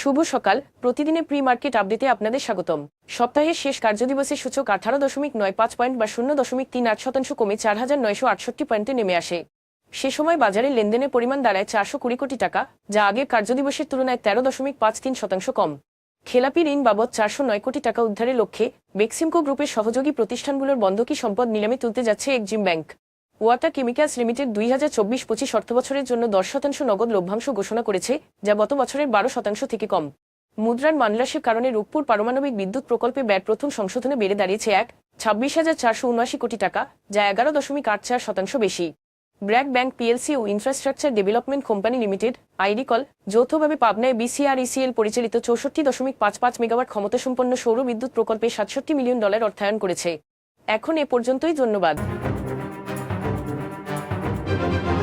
শুভ সকাল। প্রতিদিনে pre market আপডেটে আপনাদের স্বাগতম। সপ্তাহের শেষ কার্যদিবসের সূচক আঠারো দশমিক নয় পাঁচ পয়েন্ট বা শূন্য দশমিক তিন আট শতাংশ কমে চার হাজার নয়শো আটষট্টি পয়েন্টে নেমে আসে। সে সময় বাজারে লেনদেনের পরিমাণ দাঁড়ায় চারশো কুড়ি কোটি টাকা, যা আগের কার্যদিবসের তুলনায় তেরো দশমিক পাঁচ তিন শতাংশ কম। খেলাপি ঋণ বাবদ চারশো নয় কোটি টাকা উদ্ধারের লক্ষ্যে বেক্সিমকো গ্রুপের সহযোগী প্রতিষ্ঠানগুলোর বন্ধকি সম্পদ নিলামে তুলতে যাচ্ছে Exim bank. Water chemicals limited দুই হাজার চব্বিশ পঁচিশ অর্থবছরের জন্য দশ শতাংশ নগদ লভ্যাংশ ঘোষণা করেছে, যা গত বছরের বারো শতাংশ থেকে কম। মুদ্রার মানলাসের কারণে রূপপুর পারমাণবিক বিদ্যুৎ প্রকল্পে ব্যয় প্রথম সংশোধনে বেড়ে দাঁড়িয়েছে এক ছাব্বিশ হাজার চারশো উনআশি কোটি টাকা, যা এগারো দশমিক আট চার শতাংশ বেশি। ব্র্যাক ব্যাংক পিএলসি ও infrastructure development company limited IDCOL যৌথভাবে পাবনায় বিসিআরইসিএল পরিচালিত চৌষট্টি দশমিক পাঁচ পাঁচ মেগাওয়াট ক্ষমতাসম্পন্ন সৌর বিদ্যুৎ প্রকল্পে সাতষট্টি মিলিয়ন ডলার অর্থায়ন করেছে। এখন এ পর্যন্তই, ধন্যবাদ। Thank you.